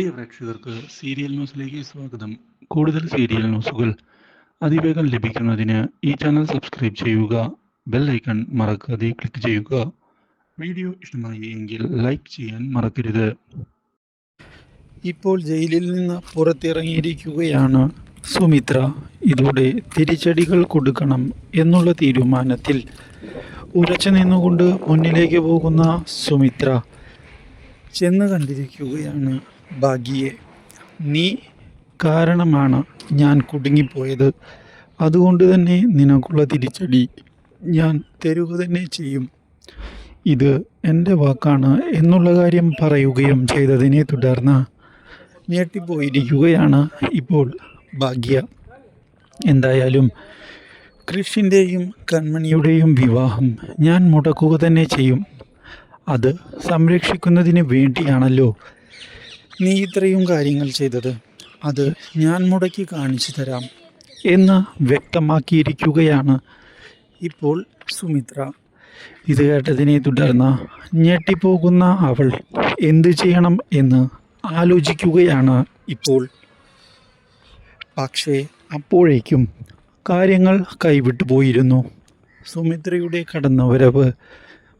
പ്രിയ പ്രേക്ഷകർക്ക് സീരിയൽ ന്യൂസിലേക്ക് സ്വാഗതം. കൂടുതൽ സീരിയൽ ന്യൂസുകൾ അതിവേഗം ലഭിക്കുന്നതിന് ഈ ചാനൽ സബ്സ്ക്രൈബ് ചെയ്യുക ബെൽ ഐക്കൺ മറക്കാതെ ക്ലിക്ക് ചെയ്യുക. വീഡിയോ ഇഷ്ടമായി എങ്കിൽ ലൈക്ക് ചെയ്യാൻ മറക്കരുത്. ഇപ്പോൾ ജയിലിൽ നിന്ന് പുറത്തിറങ്ങിയിരിക്കുകയാണ് സുമിത്ര. ഇതോടെ തിരിച്ചടികൾ കൊടുക്കണം എന്നുള്ള തീരുമാനത്തിൽ ഉറച്ചു നിന്നുകൊണ്ട് മുന്നിലേക്ക് പോകുന്ന സുമിത്ര. ചെന്ന് കണ്ടിരിക്കുകയാണ്. ഭാഗ്യയെ നീ കാരണമാണ് ഞാൻ കുടുങ്ങിപ്പോയത്. അതുകൊണ്ട് തന്നെ നിനക്കുള്ള തിരിച്ചടി ഞാൻ തരുക തന്നെ ചെയ്യും. ഇത് എന്റെ വാക്കാണ് എന്നുള്ള കാര്യം പറയുകയും ചെയ്തതിനെ തുടർന്ന് ഞെട്ടിപ്പോയിരിക്കുകയാണ് ഇപ്പോൾ ഭാഗ്യ. എന്തായാലും കൃഷിന്റെയും കൺമണിയുടെയും വിവാഹം ഞാൻ മുടക്കുക തന്നെ ചെയ്യും. അത് സംരക്ഷിക്കുന്നതിന് വേണ്ടിയാണല്ലോ നീ ഇത്രയും കാര്യങ്ങൾ ചെയ്തത് അത് ഞാൻ മുടക്കി കാണിച്ചു തരാം എന്ന് വ്യക്തമാക്കിയിരിക്കുകയാണ് ഇപ്പോൾ സുമിത്ര. ഇത് കേട്ടതിനെ തുടർന്ന് ഞെട്ടിപ്പോകുന്ന അവൾ എന്തു ചെയ്യണം എന്ന് ആലോചിക്കുകയാണ് ഇപ്പോൾ. പക്ഷേ അപ്പോഴേക്കും കാര്യങ്ങൾ കൈവിട്ടു പോയിരുന്നു. സുമിത്രയുടെ കടന്നുവരവ്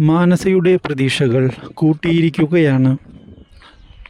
മാനസയുടെ പ്രതീക്ഷകൾ കൂട്ടിയിരിക്കുകയാണ്.